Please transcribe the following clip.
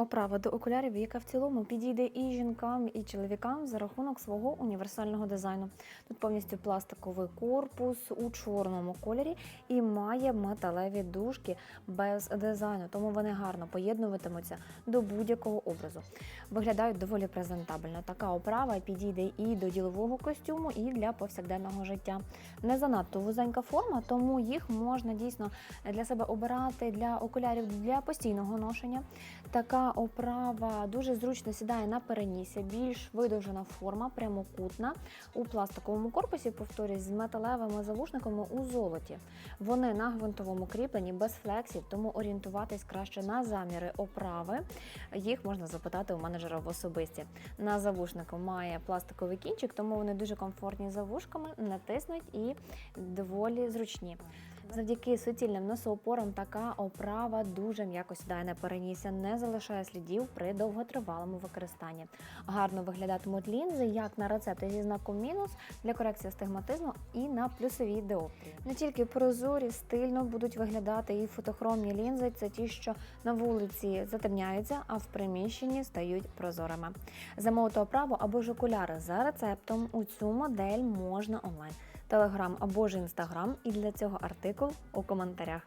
Оправа до окулярів, яка в цілому підійде і жінкам, і чоловікам за рахунок свого універсального дизайну. Тут повністю пластиковий корпус у чорному кольорі і має металеві дужки без дизайну, тому вони гарно поєднуватимуться до будь-якого образу. Виглядають доволі презентабельно. Така оправа підійде і до ділового костюму, і для повсякденного життя. Не занадто вузенька форма, тому їх можна дійсно для себе обирати для окулярів для постійного ношення. Така оправа дуже зручно сідає на перенісся, більш видовжена форма, прямокутна у пластиковому корпусі, повторюсь, з металевими завушниками у золоті. Вони на гвинтовому кріпленні без флексів, тому орієнтуватись краще на заміри оправи. Їх можна запитати у менеджера в особисті. На завушнику має пластиковий кінчик, тому вони дуже комфортні за вушками, не і доволі зручні. Завдяки суцільним носоопорам така оправа дуже м'яко сідає на перенісся, не залишає слідів при довготривалому використанні. Гарно виглядатимуть лінзи як на рецепти зі знаком мінус для корекції астигматизму і на плюсовій диоптрії. Не тільки прозорі, стильно будуть виглядати і фотохромні лінзи. Це ті, що на вулиці затемняються, а в приміщенні стають прозорими. Замовити оправу або ж окуляри за рецептом у цю модель можна онлайн. Телеграм або ж інстаграм, і для цього артикул у коментарях.